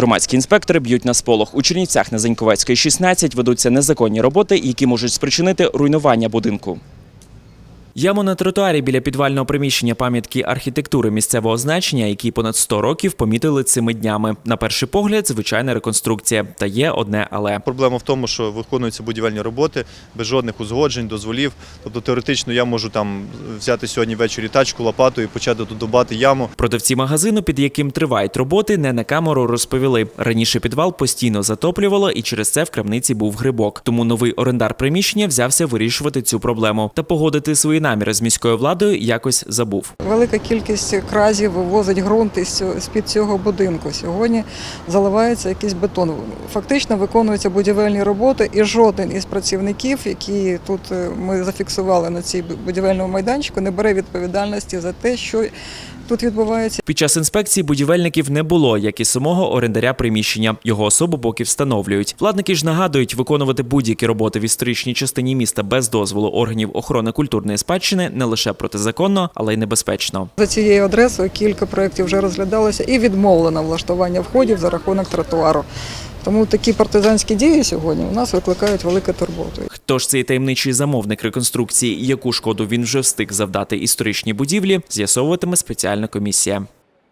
Громадські інспектори б'ють на сполох. У Чернівцях на Заньковецької 16 ведуться незаконні роботи, які можуть спричинити руйнування будинку. Яму на тротуарі біля підвального приміщення пам'ятки архітектури місцевого значення, які понад 100 років помітили цими днями. На перший погляд, звичайна реконструкція. Та є одне але. Проблема в тому, що виконуються будівельні роботи без жодних узгоджень, дозволів. Тобто теоретично я можу там взяти сьогодні ввечері тачку, лопату і почати тут дубати яму. Продавці магазину, під яким тривають роботи, не на камеру розповіли. Раніше підвал постійно затоплювало, і через це в крамниці був грибок. Тому новий орендар приміщення взявся вирішувати цю проблему та погодити свої наміри з міською владою якось забув. Велика кількість кразів вивозить ґрунт із з-під цього будинку. Сьогодні заливається якийсь бетон. Фактично виконуються будівельні роботи, і жоден із працівників, які тут е, ми зафіксували на цій будівельному майданчику, не бере відповідальності за те, що тут відбувається. Під час інспекції будівельників не було, як і самого орендаря приміщення. Його особу поки встановлюють. Владники ж нагадують, виконувати будь-які роботи в історичній частині міста без дозволу органів охорони культурної спадщини не лише протизаконно, але й небезпечно. За цією адресою кілька проєктів вже розглядалося і відмовлено влаштування входів за рахунок тротуару. Тому такі партизанські дії сьогодні у нас викликають велику турботу. Хто ж цей таємничий замовник реконструкції, яку шкоду він вже встиг завдати історичній будівлі, з'ясовуватиме спеціальна комісія.